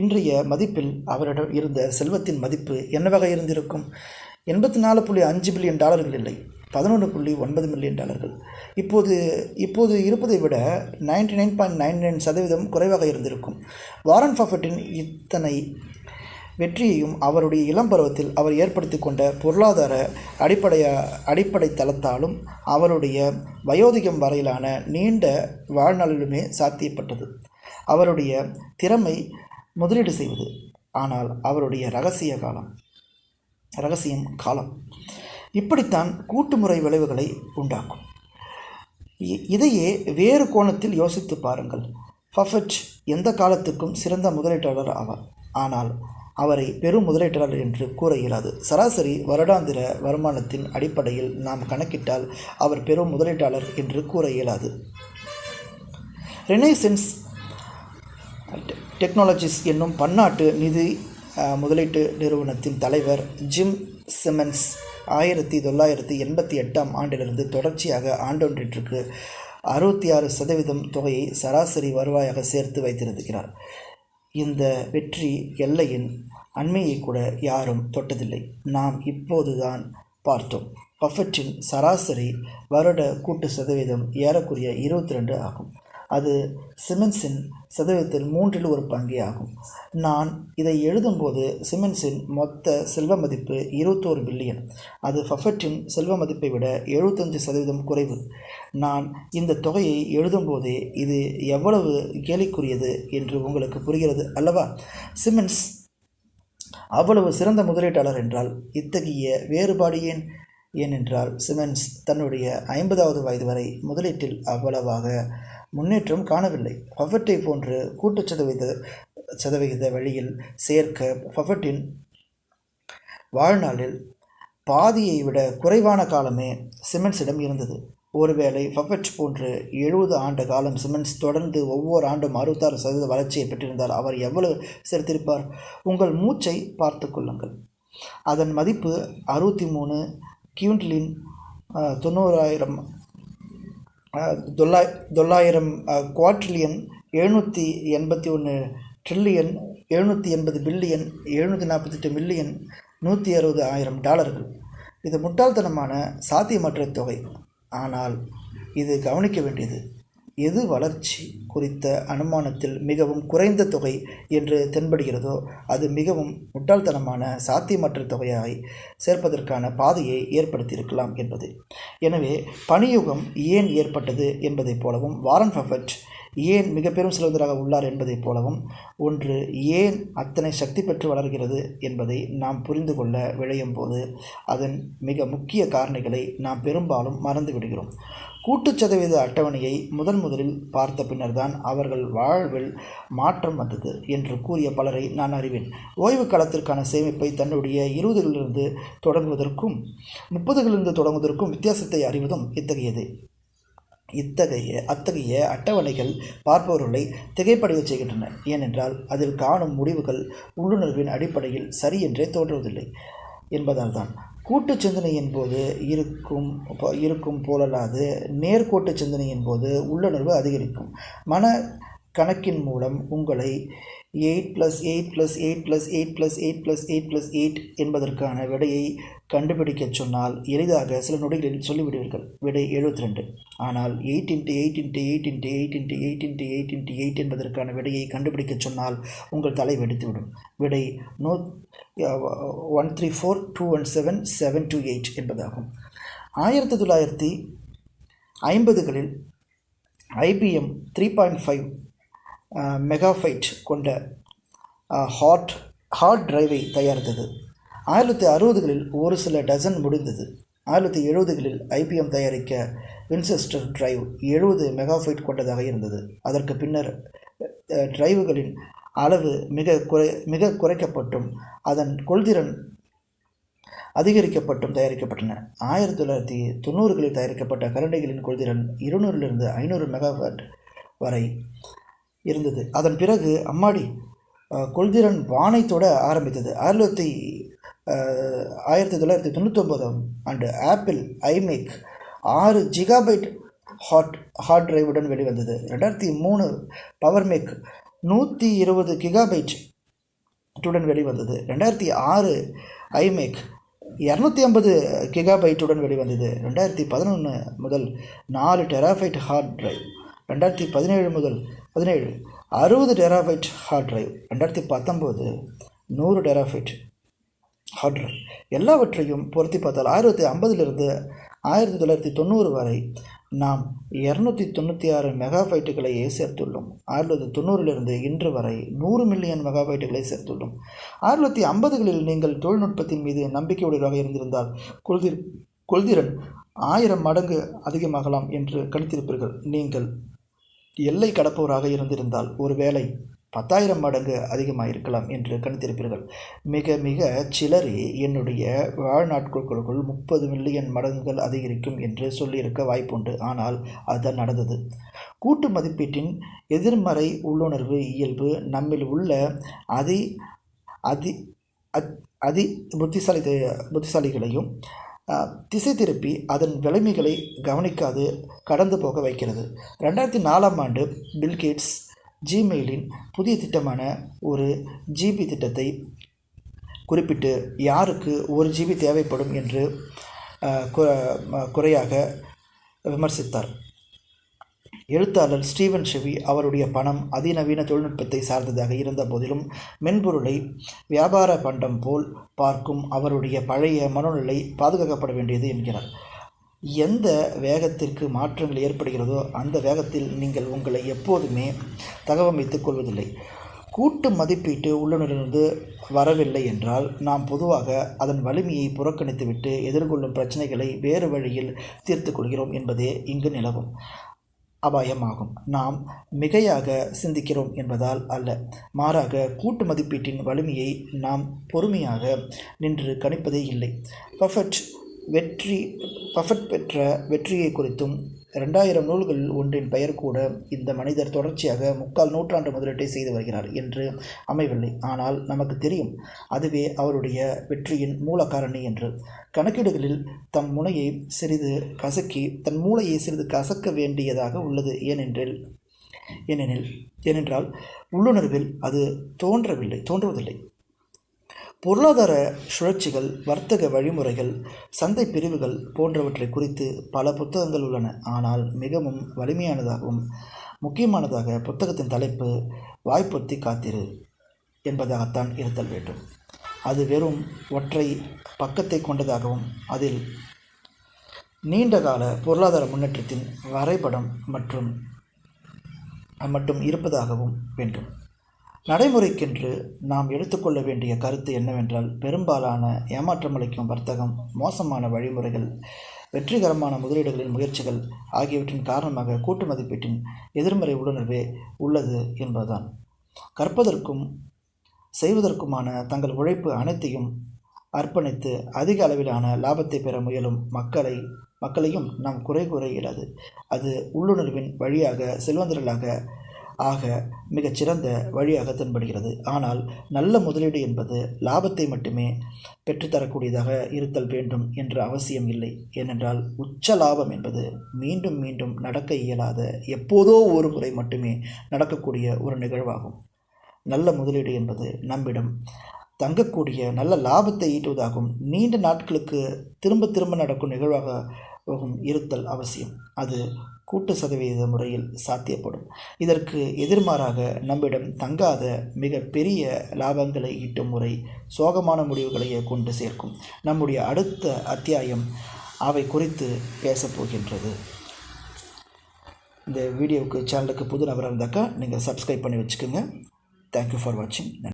இன்றைய மதிப்பில் அவரிடம் இருந்த செல்வத்தின் மதிப்பு என்னவாக இருந்திருக்கும்? எண்பத்தி நாலு புள்ளி அஞ்சு பில்லியன் டாலர்கள் இல்லை. பதினொன்று புள்ளி ஒன்பது மில்லியன் டாலர்கள். இப்போது இப்போது இருப்பதை விட ninety nine point nine nine சதவீதம் குறைவாக இருந்திருக்கும். வாரன் ஃபஃபட்டின் இத்தனை வெற்றியையும் அவருடைய இளம் பருவத்தில் அவர் ஏற்படுத்தி கொண்ட பொருளாதார அடிப்படைய அடிப்படை தளத்தாலும் அவருடைய வயோதிகம் வரையிலான நீண்ட வாழ்நாளிலுமே சாத்தியப்பட்டது. அவருடைய திறமை முதலீடு செய்வது. ஆனால் அவருடைய ரகசிய காலம் ரகசியம் காலம். இப்படித்தான் கூட்டுமுறை விளைவுகளை உண்டாக்கும். இதையே வேறு கோணத்தில் யோசித்து பாருங்கள். ஃபஃபட் எந்த காலத்துக்கும் சிறந்த முதலீட்டாளர் ஆவார். ஆனால் அவரை பெரும் முதலீட்டாளர் என்று கூற இயலாது. சராசரி வருடாந்திர வருமானத்தின் அடிப்படையில் நாம் கணக்கிட்டால் அவர் பெரும் முதலீட்டாளர் என்று கூற இயலாது. ரெனேசன்ஸ் டெக்னாலஜிஸ் என்னும் பன்னாட்டு நிதி முதலீட்டு நிறுவனத்தின் தலைவர் ஜிம் சிமன்ஸ் ஆயிரத்தி தொள்ளாயிரத்தி எண்பத்தி எட்டாம் ஆண்டிலிருந்து தொடர்ச்சியாக ஆண்டொன்றிற்கு அறுபத்தி ஆறு சதவீதம் தொகையை சராசரி வருவாயாக சேர்த்து வைத்திருக்கிறார். இந்த வெற்றி எல்லையின் அண்மையை கூட யாரும் தொட்டதில்லை. நாம் இப்போதுதான் பார்த்தோம். பஃபெட்டின் சராசரி வருட கூட்டு சதவீதம் ஏறக்குறைய இருபத்தி ரெண்டு ஆகும். அது சிமென்ஸின் சதவீதத்தில் மூன்றில் ஒரு பங்கே ஆகும் நான் இதை எழுதும்போது சிமென்ஸின் மொத்த செல்வ மதிப்பு இருபத்தோரு பில்லியன். அது ஃபஃபட்டின் செல்வ மதிப்பை விட எழுபத்தஞ்சு சதவீதம் குறைவு. நான் இந்த தொகையை எழுதும்போதே இது எவ்வளவு கேலிக்குரியது என்று உங்களுக்கு புரிகிறது அல்லவா? சிமென்ஸ் அவ்வளவு சிறந்த முதலீட்டாளர் என்றால் இத்தகைய வேறுபாடு ஏன்? ஏனென்றால் சிமென்ஸ் தன்னுடைய ஐம்பதாவது வயது வரை முதலீட்டில் அவ்வளவாக முன்னேற்றம் காணவில்லை. பஃபெட்டை போன்று கூட்டு சதவீத சதவிகித வழியில் சேர்க்க பஃபெட்டின் வாழ்நாளில் பாதியை விட குறைவான காலமே சிமெண்ட்ஸிடம் இருந்தது. ஒருவேளை ஃபஃபட் போன்று எழுபது ஆண்டு காலம் சிமெண்ட்ஸ் தொடர்ந்து ஒவ்வொரு ஆண்டும் அறுபத்தாறு சதவீத வளர்ச்சியை பெற்றிருந்தால் அவர் எவ்வளவு சேர்த்திருப்பார் உங்கள் மூச்சை பார்த்து கொள்ளுங்கள். அதன் மதிப்பு அறுபத்தி மூணு கியூன்ட்லின் தொண்ணூறாயிரம் அஹ், தொள்ளாய் தொள்ளாயிரம் குவாட்ரிலியன் எழுநூற்றி எண்பத்தி ஒன்று ட்ரில்லியன் எழுநூற்றி எண்பது பில்லியன் எழுநூற்றி நாற்பத்தெட்டு மில்லியன் நூற்றி அறுபது ஆயிரம் டாலர்கள். இது முட்டாள்தனமான சாத்தியமற்ற தொகை. ஆனால் இது கவனிக்க வேண்டியது. எது வளர்ச்சி குறித்த அனுமானத்தில் மிகவும் குறைந்த தொகை என்று தென்படுகிறதோ அது மிகவும் முட்டாள்தனமான சாத்தியமற்ற தொகையாய் சேர்ப்பதற்கான பாதையை ஏற்படுத்தியிருக்கலாம் என்பது. எனவே பணியுகம் ஏன் ஏற்பட்டது என்பதைப் போலவும் வாரன் ஃபஃபட் ஏன் மிக பெரும் செல்வந்தராக உள்ளார் என்பதைப் போலவும் ஒன்று ஏன் அத்தனை சக்தி பெற்று வளர்கிறது என்பதை நாம் புரிந்து கொள்ள விளையும் போது அதன் மிக முக்கிய காரணிகளை நாம் பெரும்பாலும் மறந்து விடுகிறோம். கூட்டுச்சதவீத அட்டவணையை முதன் முதலில் பார்த்த பின்னர்தான் அவர்கள் வாழ்வில் மாற்றம் வந்தது என்று கூறிய பலரை நான் அறிவேன். ஓய்வு காலத்திற்கான சேமிப்பை தன்னுடைய இருபதுகளிலிருந்து தொடங்குவதற்கும் முப்பதுகளிலிருந்து தொடங்குவதற்கும் வித்தியாசத்தை அறிவதும் இத்தகையது. இத்தகைய அத்தகைய அட்டவணைகள் பார்ப்பவர்களை திகைப்படைய செய்கின்றன. ஏனென்றால் அதில் காணும் முடிவுகள் உள்ளுணர்வின் அடிப்படையில் சரி என்றே தோன்றுவதில்லை என்பதால் தான் கூட்டு சிந்தனையின் போது இருக்கும் இருக்கும் போலல்லாது நேர்கோட்டு சிந்தனையின் போது உள்ளுணர்வு அதிகரிக்கும். மன கணக்கின் மூலம் உங்களை eight plus eight plus eight plus eight plus eight plus eight plus eight என்பதற்கான விடையை கண்டுபிடிக்கச் சொன்னால் எளிதாக சில நொடிகளில் சொல்லிவிடுவீர்கள். விடை 72 ரெண்டு ஆனால் eight into eight into eight into eight into eight into eight into eight என்பதற்கான விடையை கண்டுபிடிக்கச் சொன்னால் உங்கள் தலை வெடித்துவிடும். விடை no one three four two one seven seven two eight என்பதாகும். ஆயிரத்தி தொள்ளாயிரத்தி ஐம்பதுகளில் IBM three point five megabyte கொண்ட ஹார்ட் ஹார்ட் டிரைவை தயாரித்தது. ஆயிரத்தி அறுபதுகளில் ஒரு சில டசன் முடிந்தது. ஆயிரத்தி எழுபதுகளில் ஐபிஎம் தயாரிக்க வின்செஸ்டர் டிரைவ் எழுபது மெகாஃபைட் கொண்டதாக இருந்தது. அதற்கு பின்னர் டிரைவுகளின் அளவு மிக குறை மிக குறைக்கப்பட்டும் அதன் கொள்திறன் அதிகரிக்கப்பட்டும் தயாரிக்கப்பட்டன. ஆயிரத்தி தொள்ளாயிரத்தி தொண்ணூறுகளில் தயாரிக்கப்பட்ட கரண்டிகளின் கொள்திறன் இருநூறிலிருந்து ஐநூறு மெகாவாட் வரை இருந்தது. அதன் பிறகு அம்மாடி கொள்திறன் வானை தொட ஆரம்பித்தது. ஆயிரத்தி ஆயிரத்தி தொள்ளாயிரத்தி தொண்ணூத்தொம்பதாம் ஆண்டு ஆப்பிள் ஐமேக் ஆறு ஜிகாபைட் ஹாட் ஹார்ட் டிரைவுடன் வெளிவந்தது. ரெண்டாயிரத்தி மூணு பவர் மேக் நூற்றி இருபது கிகாபைட் டுடன் வெளிவந்தது. ரெண்டாயிரத்தி ஆறு ஐமேக் இரநூத்தி ஐம்பது கிகாபைட்டுடன் வெளிவந்தது. ரெண்டாயிரத்தி பதினொன்று முதல் நாலு டெராஃபைட் ஹார்ட் டிரைவ் ரெண்டாயிரத்தி பதினேழு முதல் பதினேழு அறுபது டெராஃபைட் ஹார்ட் டிரைவ் ரெண்டாயிரத்தி பத்தொம்போது நூறு டெராஃபைட் ஹார்ட் டிரைவ் எல்லாவற்றையும் பொருத்தி பார்த்தால் ஆயிரத்தி ஐம்பதுலேருந்து ஆயிரத்தி தொள்ளாயிரத்தி தொண்ணூறு வரை நாம் இரநூத்தி தொண்ணூற்றி ஆறு மெகாபைட்டுகளையே சேர்த்துள்ளோம். ஆயிரத்தி தொள்ளாயிரத்தி தொண்ணூறிலிருந்து இன்று வரை நூறு மில்லியன் மெகாபைட்டுகளை சேர்த்துள்ளோம். ஆயிரத்தி தொள்ளாயிரத்தி ஐம்பதுகளில் நீங்கள் தொழில்நுட்பத்தின் மீது நம்பிக்கையுடையவராக இருந்திருந்தால் கொள்தி கொள்திறன் ஆயிரம் மடங்கு அதிகமாகலாம் என்று கணித்திருப்பீர்கள். நீங்கள் எல்லை கடப்பவராக இருந்திருந்தால் ஒருவேளை பத்தாயிரம் மடங்கு அதிகமாக இருக்கலாம் என்று கணித்திருப்பீர்கள். மிக மிக சிலரே என்னுடைய வாழ்நாட்களுக்குள் முப்பது மில்லியன் மடங்குகள் அதிகரிக்கும் என்று சொல்லியிருக்க வாய்ப்புண்டு. ஆனால் அதுதான் நடந்தது. கூட்டு மதிப்பீட்டின் எதிர்மறை உள்ளுணர்வு இயல்பு நம்மில் உள்ள அதி அதி அதி புத்திசாலி புத்திசாலிகளையும் திசை திருப்பி அதன் விளைமைகளை கவனிக்காது கடந்து போக வைக்கிறது. ரெண்டாயிரத்தி நாலாம் ஆண்டு பில்கேட்ஸ் ஜிமெயிலின் புதிய திட்டமான ஒரு ஜிபி திட்டத்தை குறிப்பிட்டு யாருக்கு ஒரு ஜிபி தேவைப்படும் என்று குறையாக விமர்சித்தார். எழுத்தாளர் ஸ்டீவன் ஷெவி அவருடைய பணம் அதிநவீன தொழில்நுட்பத்தை சார்ந்ததாக இருந்த போதிலும் மென்பொருளை வியாபார பண்டம் போல் பார்க்கும் அவருடைய பழைய மனநிலை பாதுகாக்கப்பட வேண்டியது என்கிறார். எந்த வேகத்திற்கு மாற்றங்கள் ஏற்படுகிறதோ அந்த வேகத்தில் நீங்கள் உங்களை எப்போதுமே தகவமைத்துக் கொள்வதில்லை. கூட்டு மதிப்பீட்டு உள்ளுணரிலிருந்து வரவில்லை என்றால் நாம் பொதுவாக அதன் வலிமையை புறக்கணித்துவிட்டு எதிர்கொள்ளும் பிரச்சனைகளை வேறு வழியில் தீர்த்து கொள்கிறோம் என்பதே இங்கு நிலவும். அபாயமாகும். நாம் மிகையாக சிந்திக்கிறோம் என்பதால் அல்ல. மாறாக கூட்டு மதிப்பீட்டின் வலிமையை நாம் பொறுமையாக நின்று கணிப்பதே இல்லை. பஃபட் வெற்றி பஃபட் பெற்ற வெற்றியை குறித்தும் ரெண்டாயிரம் நூல்களில் ஒன்றின் பெயர் கூட இந்த மனிதர் தொடர்ச்சியாக முக்கால் நூற்றாண்டு முதலீட்டை செய்து வருகிறார் என்று அமைவில்லை ஆனால் நமக்கு தெரியும் அதுவே அவருடைய வெற்றியின் மூல காரணி என்று. கணக்கீடுகளில் தம் முனையை சிறிது கசக்கி தன் மூளையை சிறிது கசக்க வேண்டியதாக உள்ளது ஏனென்றில் ஏனெனில் ஏனென்றால் உள்ளுணர்வில் அது தோன்றவில்லை தோன்றுவதில்லை. பொருளாதார சுழற்சிகள் வர்த்தக வழிமுறைகள் சந்தை பிரிவுகள் போன்றவற்றை குறித்து பல புத்தகங்கள் உள்ளன. ஆனால் மிகவும் வலிமையானதாகவும் முக்கியமானதாக புத்தகத்தின் தலைப்பு வாய்ப்பொத்தி காத்திரு என்பதாகத்தான் இருத்தல் வேண்டும். அது வெறும் ஒற்றை பக்கத்தை கொண்டதாகவும் அதில் நீண்டகால பொருளாதார முன்னேற்றத்தின் வரைபடம் மற்றும் மட்டும் இருப்பதாகவும் வேண்டும். நடைமுறைக்கென்று நாம் எடுத்துக்கொள்ள வேண்டிய கருத்து என்னவென்றால் பெரும்பாலான ஏமாற்றமளிக்கும் வர்த்தகம் மோசமான வழிமுறைகள் வெற்றிகரமான முதலீடுகளின் முயற்சிகள் ஆகியவற்றின் காரணமாக கூட்டு மதிப்பீட்டின் எதிர்மறை உள்ளுணர்வே உள்ளது என்பதுதான். கற்பதற்கும் செய்வதற்குமான தங்கள் உழைப்பு அனைத்தையும் அர்ப்பணித்து அதிக அளவிலான லாபத்தை பெற முயலும் மக்களை மக்களையும் நாம் குறை குறைகிறது அது உள்ளுணர்வின் வழியாக செல்வந்தர்களாக ஆக மிகச்சிறந்த வழியாக தென்படுகிறது. ஆனால் நல்ல முதலீடு என்பது லாபத்தை மட்டுமே பெற்றுத்தரக்கூடியதாக இருத்தல் வேண்டும் என்ற அவசியம் இல்லை. ஏனென்றால் உச்ச லாபம் என்பது மீண்டும் மீண்டும் நடக்க இயலாத எப்போதோ ஒரு முறை மட்டுமே நடக்கக்கூடிய ஒரு நிகழ்வாகும். நல்ல முதலீடு என்பது நம்மிடம் தங்கக்கூடிய நல்ல லாபத்தை ஈட்டுவதாகும். நீண்ட நாட்களுக்கு திரும்ப திரும்ப நடக்கும் நிகழ்வாக இருத்தல் அவசியம். அது கூட்டு சதவீத முறையில் சாத்தியப்படும். இதற்கு எதிர்மாறாக நம்மிடம் தங்காத மிக பெரிய லாபங்களை ஈட்டும் முறை சோகமான முடிவுகளையே கொண்டு சேர்க்கும். நம்முடைய அடுத்த அத்தியாயம் அவை குறித்து பேசப் போகின்றது. இந்த வீடியோவுக்கு சேனலுக்கு புது நபராக இருந்தாக்கா நீங்கள் சப்ஸ்கிரைப் பண்ணி வச்சுக்கோங்க. தேங்க்யூ ஃபார் வாட்சிங்